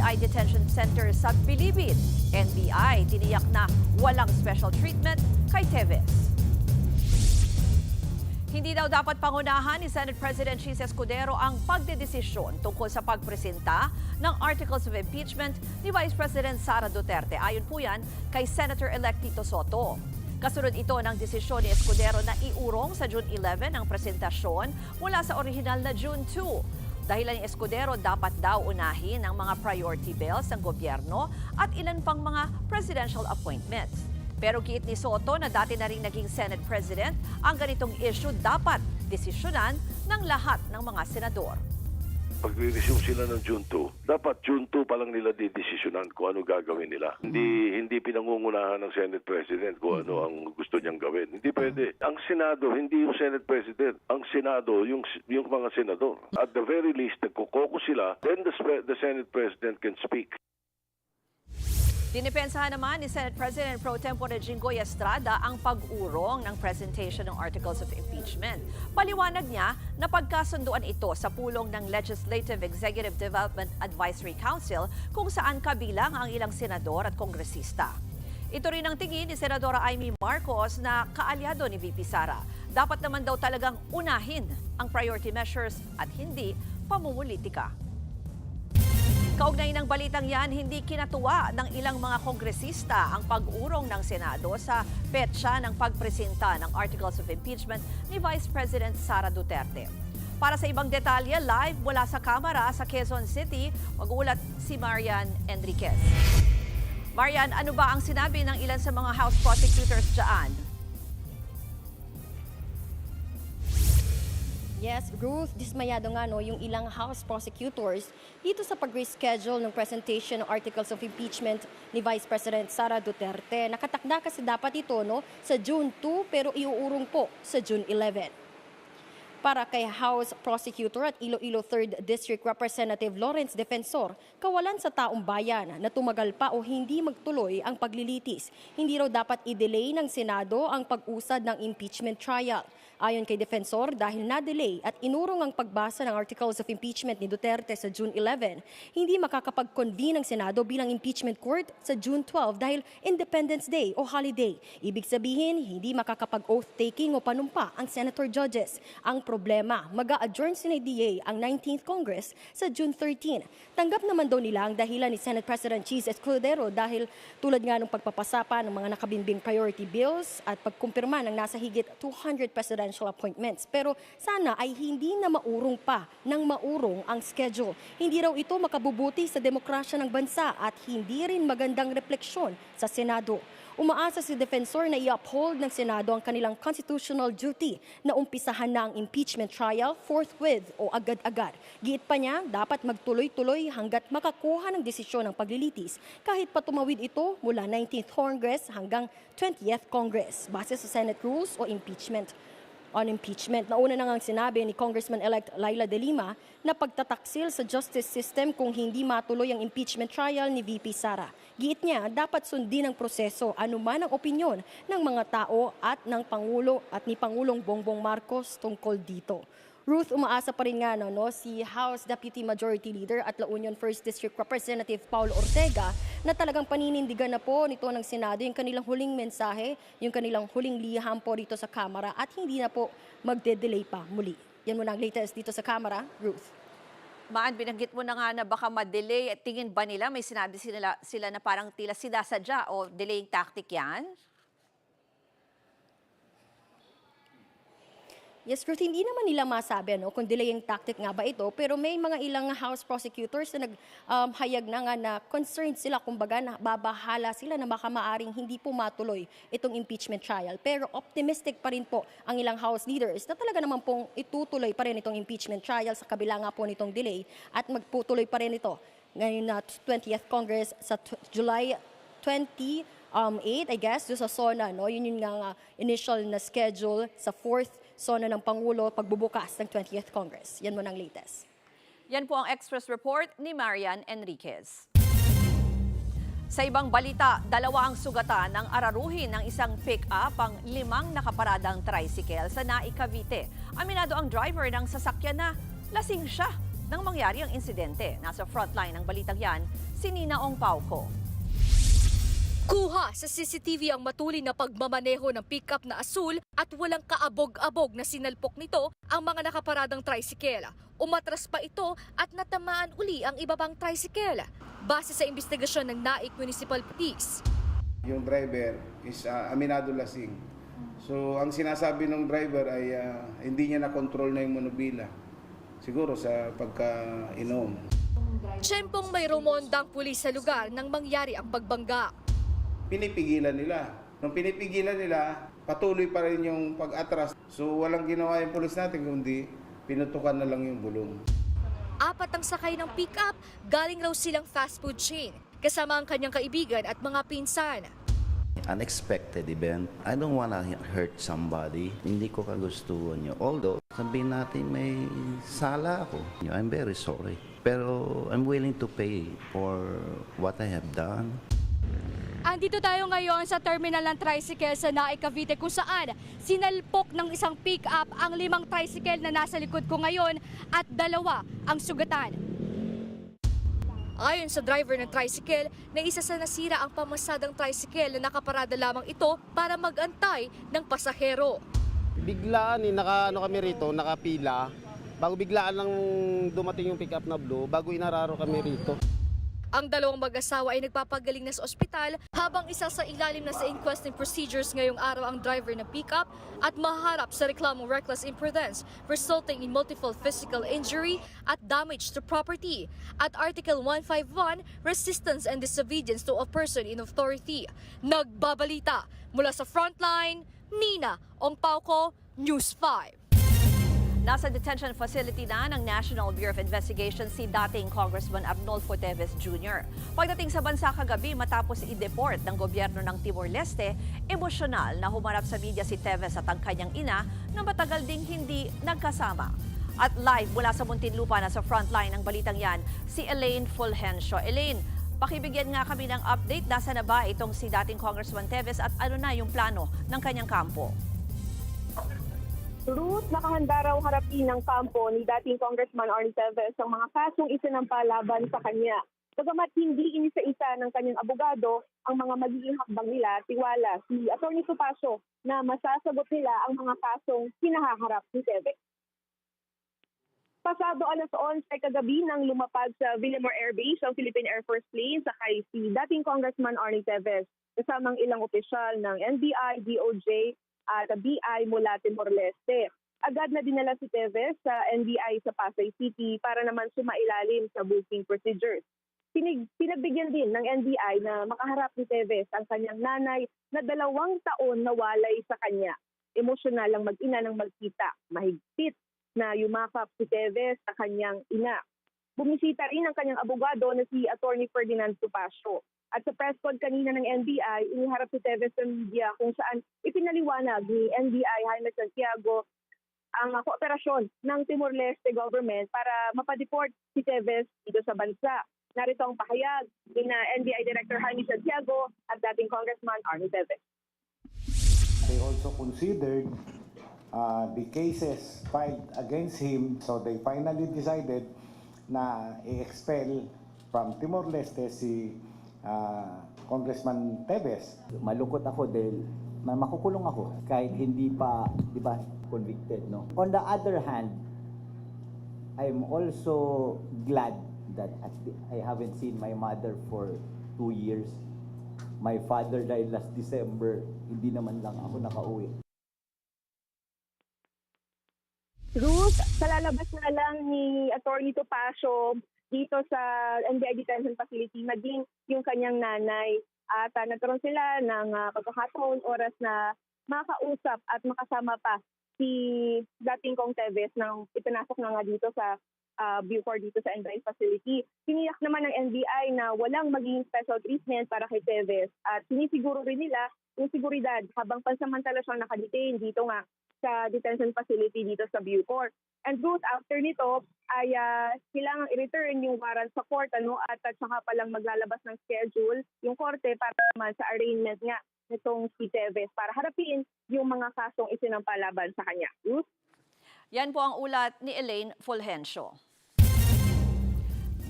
NBI Detention Center sa Bilibid. NBI tiniyak na walang special treatment kay Teves. Hindi daw dapat pangunahan ni Senate President Chis Escudero ang pagdedesisyon tungkol sa pagpresenta ng Articles of Impeachment ni Vice President Sara Duterte. Ayon po yan kay Senator-elect Tito Soto. Kasunod ito ng desisyon ni Escudero na iurong sa June 11 ang presentasyon mula sa orihinal na June 2. Dahilan ni Escudero, dapat daw unahin ang mga priority bills ng gobyerno at ilan pang mga presidential appointments. Pero giit ni Soto na dati na rin naging Senate President, ang ganitong issue dapat desisyonan ng lahat ng mga senador. Pag resume sila ng June 2, dapat June 2 pa lang nila didesisyonan kung ano gagawin nila. Hindi hindi pinangungunahan ng Senate President kung ano ang gusto niyang gawin. Hindi pwede. Ang Senado, hindi yung Senate President. Ang Senado, yung yung mga senador. At the very least, nagkukoko sila, then the, the Senate President can speak. Dinipensahan naman ni Senate President Pro Tempore Jinggoy Estrada ang pag-urong ng presentation ng Articles of Impeachment. Paliwanag niya na pagkasunduan ito sa pulong ng Legislative Executive Development Advisory Council kung saan kabilang ang ilang senador at kongresista. Ito rin ang tingin ni Senadora Amy Marcos na kaalyado ni VP Sara. Dapat naman daw talagang unahin ang priority measures at hindi pamumulitika. Kaugnay ng balitang yan, hindi kinatuwa ng ilang mga kongresista ang pag-urong ng Senado sa petsa ng pagpresenta ng Articles of Impeachment ni Vice President Sara Duterte. Para sa ibang detalye, live mula sa Kamara sa Quezon City, mag-uulat si Marian Enriquez. Marian, ano ba ang sinabi ng ilan sa mga House prosecutors dyan? Yes, Ruth, dismayado nga no, yung ilang House prosecutors dito sa pag-reschedule ng presentation ng Articles of Impeachment ni Vice President Sara Duterte. Nakatakda kasi dapat ito no, sa June 2 pero iuurong po sa June 11 para kay House Prosecutor at Iloilo 3rd District Representative Lawrence Defensor, kawalan sa taong bayan na tumagal pa o hindi magtuloy ang paglilitis. Hindi raw dapat i-delay ng Senado ang pag-usad ng impeachment trial. Ayon kay Defensor, dahil na-delay at inurong ang pagbasa ng Articles of Impeachment ni Duterte sa June 11, hindi makakapag-convene ang Senado bilang impeachment court sa June 12 dahil Independence Day o holiday. Ibig sabihin, hindi makakapag-oath-taking o panumpa ang senator judges. Ang problema, mag-a-adjourn si DA ang 19th Congress sa June 13. Tanggap naman daw nila ang dahilan ni Senate President Cheese Escudero dahil tulad nga ng pagpapasapa ng mga nakabinbing priority bills at pagkumpirma ng nasa higit 200 presidential appointments. Pero sana ay hindi na maurong pa ng maurong ang schedule. Hindi raw ito makabubuti sa demokrasya ng bansa at hindi rin magandang refleksyon sa Senado. Umaasa si Defensor na i-uphold ng Senado ang kanilang constitutional duty na umpisahan na ang impeachment trial forthwith o agad-agad. Giit pa niya, dapat magtuloy-tuloy hanggat makakuha ng desisyon ng paglilitis kahit pa tumawid ito mula 19th Congress hanggang 20th Congress base sa Senate rules o impeachment on impeachment. Nauna na ngang sinabi ni Congressman-elect Laila De Lima na pagtataksil sa justice system kung hindi matuloy ang impeachment trial ni VP Sara. Giit niya, dapat sundin ang proseso anuman ang opinyon ng mga tao at ng Pangulo at ni Pangulong Bongbong Marcos tungkol dito. Ruth, umaasa pa rin nga no, no, si House Deputy Majority Leader at La Union 1st District Representative Paulo Ortega na talagang paninindigan na po nito ng Senado yung kanilang huling mensahe, yung kanilang huling liham po dito sa Kamara at hindi na po magde-delay pa muli. Yan muna ang latest dito sa Kamara. Ruth. Maan, binanggit mo na nga na baka ma-delay. Tingin ba nila, may sinabi sila, sila na parang tila sinasadya o delaying tactic yan? Yes, Ruth, hindi naman nila masabi no, kung delaying tactic nga ba ito, pero may mga ilang House prosecutors na naghayag na nga na concerned sila, kumbaga na babahala sila na baka maaring hindi po matuloy itong impeachment trial. Pero optimistic pa rin po ang ilang House leaders na talaga naman pong itutuloy pa rin itong impeachment trial sa kabila nga po nitong delay at magputuloy pa rin ito ngayon na 20th Congress sa July 20 um, 8, I guess, doon sa SONA, no? Yun yung nga initial na schedule sa 4th SONA ng Pangulo pagbubukas ng 20th Congress. Yan mo ng latest. Yan po ang Express Report ni Marian Enriquez. Sa ibang balita, dalawa ang sugatan ng araruhin ng isang pick-up ang limang nakaparadang tricycle sa Nai, Cavite. Aminado ang driver ng sasakyan na lasing siya. nang mangyari ang insidente. Nasa frontline ng balitang yan, si Nina Ong Pauco. Kuha sa CCTV ang matulin na pagmamaneho ng pickup na asul at walang kaabog-abog na sinalpok nito ang mga nakaparadang tricycle. Umatras pa ito at natamaan uli ang iba pang tricycle. Base sa investigasyon ng Naik Municipal Police, Yung driver is ah, aminado lasing. So ang sinasabi ng driver ay ah, hindi niya na-control na yung monobila. Siguro sa pagka-inom. Tiyempong may rumondang pulis sa lugar nang mangyari ang pagbangga. Pinipigilan nila. Nung pinipigilan nila, patuloy pa rin yung pag-atras. So walang ginawa yung pulis natin kundi pinutukan na lang yung gulong. Apat ang sakay ng pickup, galing raw silang fast food chain, kasama ang kanyang kaibigan at mga pinsan. unexpected event. I don't wanna hurt somebody. Hindi ko kagustuhan yun. Although, sabihin natin may sala ako. I'm very sorry. Pero I'm willing to pay for what I have done. Andito tayo ngayon sa terminal ng tricycle sa Naik, Cavite kung saan sinalpok ng isang pick-up ang limang tricycle na nasa likod ko ngayon at dalawa ang sugatan. Ayon sa driver ng tricycle, na isa sa nasira ang pamasadang tricycle na nakaparada lamang ito para magantay ng pasahero. biglaan eh, naka, ano kami rito, nakapila. Bago biglaan lang dumating yung pick-up na blue, bago inararo kami rito. Ang dalawang mag-asawa ay nagpapagaling na sa ospital habang isa sa ilalim na sa inquesting procedures ngayong araw ang driver ng pickup at maharap sa reklamong reckless imprudence resulting in multiple physical injury at damage to property at Article 151 resistance and disobedience to a person in authority. Nagbabalita mula sa frontline, Nina Ongpauko, News 5. Nasa detention facility na ng National Bureau of Investigation si dating Congressman Arnolfo Teves Jr. Pagdating sa bansa kagabi matapos i-deport ng gobyerno ng Timor-Leste, emosyonal na humarap sa media si Teves at ang kanyang ina na matagal ding hindi nagkasama. At live mula sa Muntinlupa na sa frontline ng balitang yan, si Elaine Fulgencio. Elaine, pakibigyan nga kami ng update. Nasa na ba itong si dating Congressman Teves at ano na yung plano ng kanyang kampo? Ruth, nakahanda raw harapin ng kampo ni dating Congressman Arnie Teves ang mga kasong isinampa laban sa kanya. Bagamat hindi inisa-isa ng kanyang abogado ang mga magiging hakbang nila, tiwala si Atty. Tupaso na masasagot nila ang mga kasong kinahaharap ni Teves. Pasado alas 11 kagabi nang lumapag sa Villamor Air Base ang Philippine Air Force Plane sakay si dating Congressman Arnie Teves kasamang ilang opisyal ng NBI, DOJ at BI mula Timor-Leste. Agad na dinala si Teves sa NBI sa Pasay City para naman sumailalim sa booking procedures. Pinig, pinagbigyan din ng NBI na makaharap ni Teves ang kanyang nanay na dalawang taon nawalay sa kanya. Emosyonal ang mag-ina ng magkita, mahigpit na yumakap si Teves sa kanyang ina. Bumisita rin ang kanyang abogado na si Attorney Ferdinand Tupacio. At sa press con kanina ng NBI, iniharap si Teves sa media kung saan ipinaliwanag ni NBI Jaime Santiago ang kooperasyon ng Timor-Leste government para mapadeport si Teves dito sa bansa. Narito ang pahayag ni na NBI Director Jaime Santiago at dating Congressman Arnie Teves. They also considered uh, the cases filed against him, so they finally decided na i-expel from Timor-Leste si uh, Congressman Tevez. malungkot ako dahil ma- makukulong ako kahit hindi pa, di ba, convicted, no? On the other hand, I'm also glad that at the- I haven't seen my mother for two years. My father died last December, hindi naman lang ako nakauwi. Ruth, kalalabas na lang ni Attorney Topacio dito sa NBI Detention Facility, maging yung kanyang nanay. At ah, nagkaroon sila ng ah, pagkakataon, oras na makausap at makasama pa si dating Kong Teves nang ipinasok na nga dito sa uh, Bucor dito sa NBI facility. Tiniyak naman ng NBI na walang magiging special treatment para kay Teves at sinisiguro rin nila yung seguridad habang pansamantala siyang nakadetain dito nga sa detention facility dito sa Bucor. And Ruth, after nito, ay uh, kailangan i-return yung warrant sa court ano, at, at saka palang maglalabas ng schedule yung korte para naman sa arraignment nga nitong si Teves para harapin yung mga kasong isinampalaban sa kanya. Ruth? Yan po ang ulat ni Elaine Fulgencio.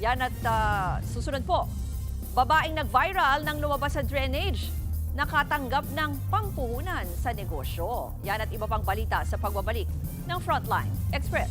Yan at ah, susunod po, babaeng nag-viral nang lumabas sa drainage. Nakatanggap ng pampuhunan sa negosyo. Yan at iba pang balita sa pagbabalik ng Frontline Express.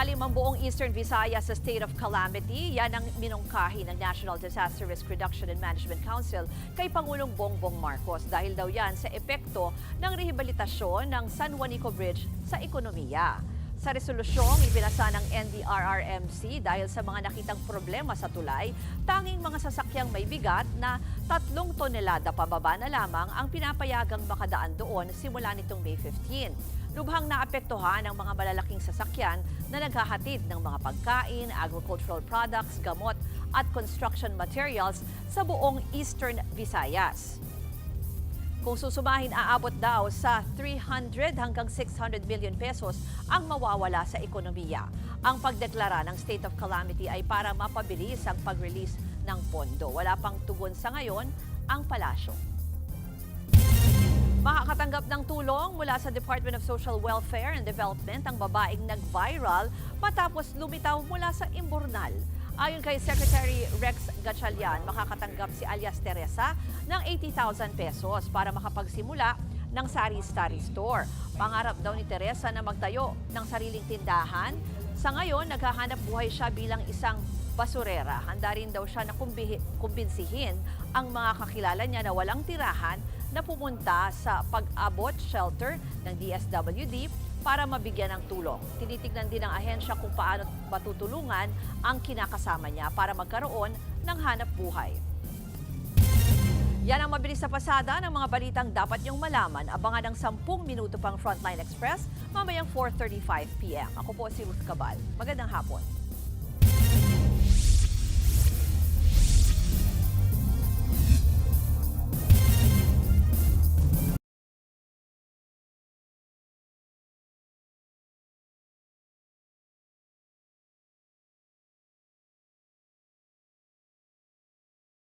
Ilalim ang buong Eastern Visayas sa state of calamity. Yan ang minungkahi ng National Disaster Risk Reduction and Management Council kay Pangulong Bongbong Marcos dahil daw yan sa epekto ng rehabilitasyon ng San Juanico Bridge sa ekonomiya. Sa resolusyong ibinasa ng NDRRMC dahil sa mga nakitang problema sa tulay, tanging mga sasakyang may bigat na tatlong tonelada pababa na lamang ang pinapayagang makadaan doon simula nitong May 15. Lubhang naapektuhan ang mga malalaking sasakyan na naghahatid ng mga pagkain, agricultural products, gamot at construction materials sa buong Eastern Visayas. Kung susumahin, aabot daw sa 300 hanggang 600 million pesos ang mawawala sa ekonomiya. Ang pagdeklara ng state of calamity ay para mapabilis ang pag-release ng pondo. Wala pang tugon sa ngayon ang palasyo. Makakatanggap ng tulong mula sa Department of Social Welfare and Development ang babaeng nag-viral matapos lumitaw mula sa imburnal. Ayon kay Secretary Rex Gatchalian, makakatanggap si alias Teresa ng 80,000 pesos para makapagsimula ng sari-sari store. Pangarap daw ni Teresa na magtayo ng sariling tindahan. Sa ngayon, naghahanap buhay siya bilang isang basurera. Handa rin daw siya na kumbinsihin ang mga kakilala niya na walang tirahan na pumunta sa pag-abot shelter ng DSWD para mabigyan ng tulong. Tinitignan din ng ahensya kung paano matutulungan ang kinakasama niya para magkaroon ng hanap buhay. Yan ang mabilis na pasada ng mga balitang dapat niyong malaman. Abangan ng 10 minuto pang Frontline Express mamayang 4.35pm. Ako po si Ruth Cabal. Magandang hapon.